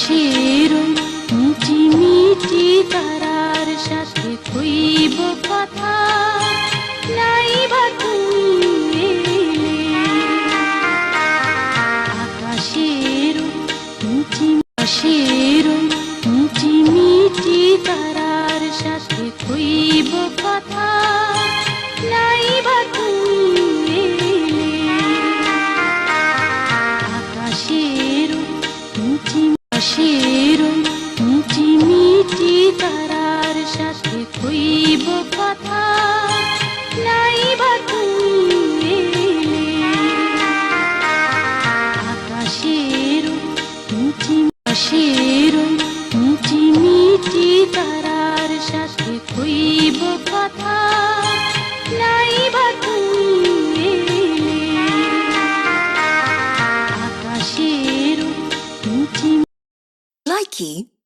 আকাশের মিটি মিটি তারার সাথে কইব কথা। নাই বা তুমি আকাশের মিটি আকাশের মিটি মিটি তারার সাথে কইব কথা। মিটি মিটি মিটি তারার সাথে কইব কথা। নাই বা তুমি আকাশের মিটি আকাশের মিটি মিটি তারার সাথে কইব কথা। আকাশের মিটি Likey